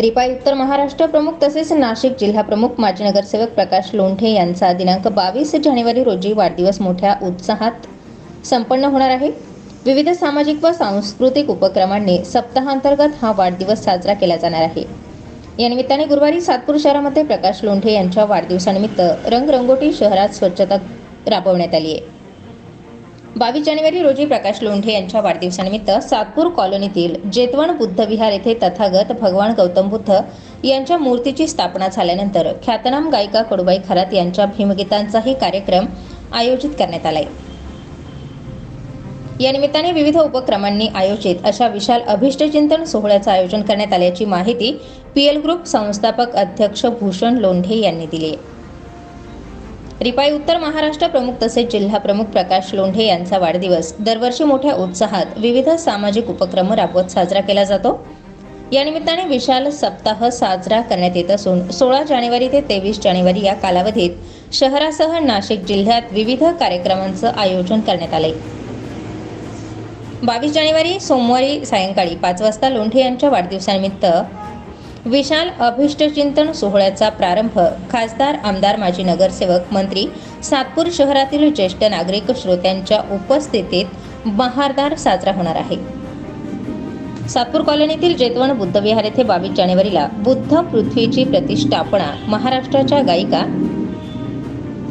रिपाई उत्तर महाराष्ट्र प्रमुख तसेच नाशिक जिल्हा प्रमुख माजी नगरसेवक प्रकाश लोंढे यांचा दिनांक बावीस जानेवारी रोजी वाढदिवस मोठ्या उत्साहात संपन्न होणार आहे. विविध सामाजिक व सांस्कृतिक उपक्रमांनी सप्ताहांतर्गत हा वाढदिवस साजरा केला जाणार आहे. या निमित्ताने गुरुवारी सातपूर शहरामध्ये प्रकाश लोंढे यांच्या वाढदिवसानिमित्त रंगरंगोटी शहरात स्वच्छता राबवण्यात आली आहे. बावीस जानेवारी रोजी प्रकाश लोंढे यांच्या वाढदिवसानिमित्त सातपूर कॉलनीतील जेतवण बुद्ध विहार येथे तथागत भगवान गौतम बुद्ध यांच्या मूर्तीची स्थापना झाल्यानंतर ख्यातनाम गायिका कडुबाई खरात यांच्या भीमगीतांचाही कार्यक्रम आयोजित करण्यात आलाय. या निमित्ताने विविध उपक्रमांनी आयोजित अशा विशाल अभिष्टचिंतन सोहळ्याचं आयोजन करण्यात आल्याची माहिती पीएल ग्रुप संस्थापक अध्यक्ष भूषण लोंढे यांनी दिली आहे. रिपाई उत्तर महाराष्ट्र प्रमुख तसेच जिल्हा प्रमुख प्रकाश लोंढे यांचा वाढदिवस. दरवर्षी मोठ्या उत्साहात विविध सामाजिक उपक्रम राबवत साजरा केला जातो. या निमित्ताने विशाल सप्ताह साजरा करण्यात येत असून सोळा जानेवारी ते तेवीस जानेवारी या कालावधीत शहरासह नाशिक जिल्ह्यात विविध कार्यक्रमांचं आयोजन करण्यात आले बावीस जानेवारी सोमवारी सायंकाळी पाच वाजता लोंढे यांच्या वाढदिवसानिमित्त विशाल अभिष्टचिंतन सोहळ्याचा प्रारंभ. खासदार आमदार माजी नगरसेवक मंत्री सातपूर शहरातील ज्येष्ठ नागरिक श्रोत्यांच्या उपस्थितीत बहारदार साजरा होणार आहे. सातपूर कॉलनीतील जेतवण बुद्धविहार येथे बावीस जानेवारीला बुद्ध पृथ्वीची प्रतिष्ठापना. महाराष्ट्राच्या गायिका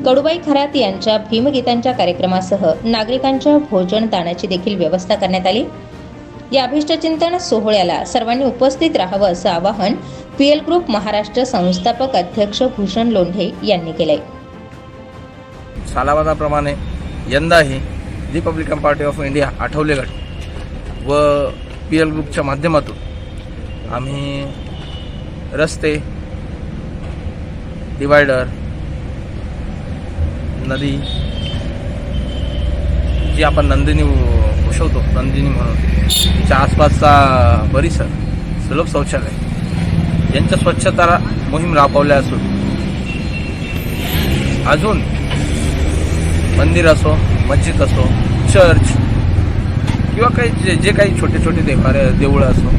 कडुबाई खरात यांच्या भीमगीतांच्या कार्यक्रमासह नागरिकांच्या भोजन दानाची देखील व्यवस्था करण्यात आली. या अभिष्टचिंतन सोहळ्याला सर्वांनी उपस्थित राहावं असं आवाहन पीएल ग्रुप महाराष्ट्र संस्थापक अध्यक्ष भूषण लोंढे यांनी केलंय. सालावादाप्रमाणे यंदाही Republican Party of India Athawale गट व पी एल ग्रुपच्या माध्यमातून आम्ही रस्ते डिवायडर नदी जी आपण नंदिनी उशवतो नंदिनी म्हणून. तिच्या आसपासचा परिसर सुलभ शौचालय. यांच्या स्वच्छता मोहीम राबवल्या असून अजून मंदिर असो मस्जिद असो चर्च किंवा काही जे जे काही छोटे छोटे देवार देवळं असो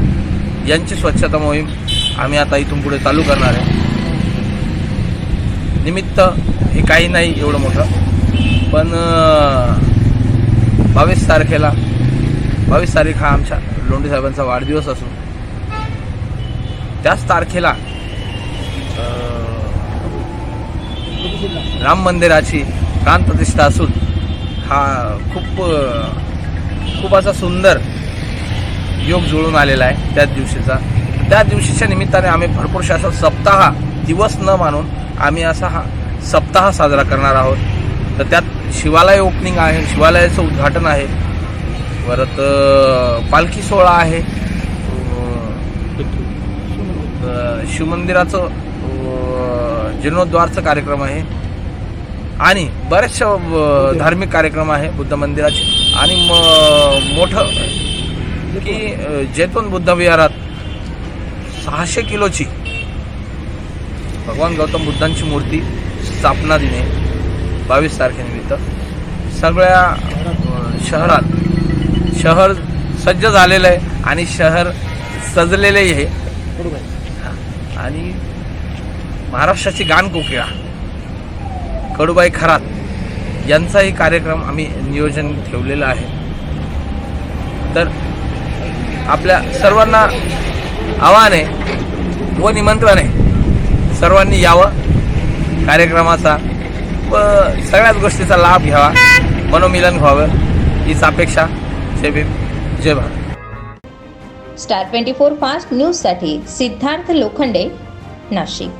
यांची स्वच्छता मोहीम आम्ही आता इथून पुढे चालू करणार आहे. निमित्त हे काही नाही एवढं मोठं पण बावीस तारखेला बावीस तारीख हा आमच्या लोंढे साहेबांचा वाढदिवस असून त्याच तारखेला राम मंदिराची प्राण प्रतिष्ठा असून हा खूप खूप असा सुंदर योग जुळून आलेला आहे त्याच दिवशीचा. त्या दिवशीच्या निमित्ताने आम्ही भरपूरशा असा सप्ताह दिवस न मानून आम्ही असा हा सप्ताह साजरा करणार आहोत. तर त्यात शिवालय ओपनिंग आहे शिवालयाचं उद्घाटन आहे. परत पालखी सोहळा आहे. शिवमंदिराचं जीर्णोद्वारचं कार्यक्रम आहे. आणि बऱ्याचशा धार्मिक कार्यक्रम आहे बुद्ध मंदिराचे. आणि म- मोठं की जैतवन बुद्ध विहारात सहाशे किलोची भगवान गौतम बुद्धांची मूर्ती स्थापना दिने. बावीस तारखेनिमित्त. सगळ्या शहरात शहर सज्ज झालेलं आहे आणि शहर सजलेलंही आहे. आणि महाराष्ट्राची गान कोकिळा कडूबाई खरात यांचाही कार्यक्रम आम्ही नियोजन ठेवलेलं आहे. तर आपल्या सर्वांना आव्हान आहे व निमंत्रण आहे सर्वांनी यावं. कार्यक्रमाचा सगळ्याच गोष्टीचा लाभ घ्यावा. मनोमिलन व्हावं. हीच अपेक्षा. जय जय Bharat. Star twenty four fast न्यूजसाठी सिद्धार्थ लोखंडे नाशिक.